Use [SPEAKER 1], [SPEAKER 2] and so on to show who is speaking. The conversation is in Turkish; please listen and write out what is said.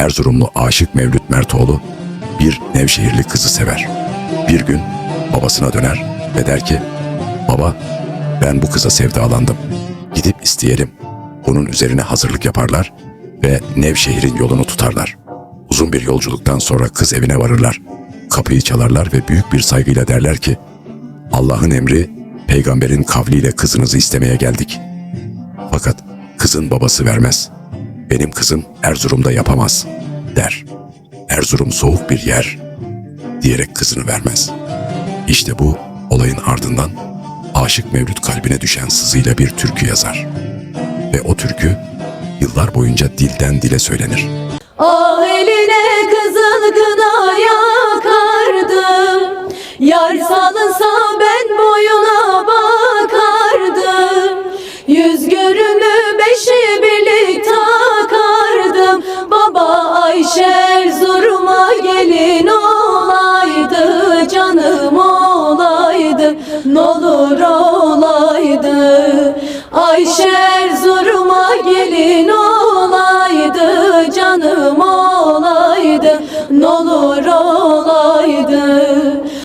[SPEAKER 1] Erzurumlu aşık Mevlüt Mertoğlu bir Nevşehirli kızı sever. Bir gün babasına döner ve der ki Baba ben bu kıza sevdalandım. Gidip isteyelim. Bunun üzerine hazırlık yaparlar ve Nevşehir'in yolunu tutarlar. Uzun bir yolculuktan sonra kız evine varırlar. Kapıyı çalarlar ve büyük bir saygıyla derler ki Allah'ın emri peygamberin kavliyle kızınızı istemeye geldik. Fakat kızın babası vermez. Benim kızım Erzurum'da yapamaz der. Erzurum soğuk bir yer diyerek kızını vermez. İşte bu olayın ardından aşık Mevlüt kalbine düşen sızıyla bir türkü yazar. Ve o türkü yıllar boyunca dilden dile söylenir.
[SPEAKER 2] Ah eline kızıl kına N'olur olaydı. Ayşe Erzurum'a gelin olaydı Canım olaydı. N'olur olaydı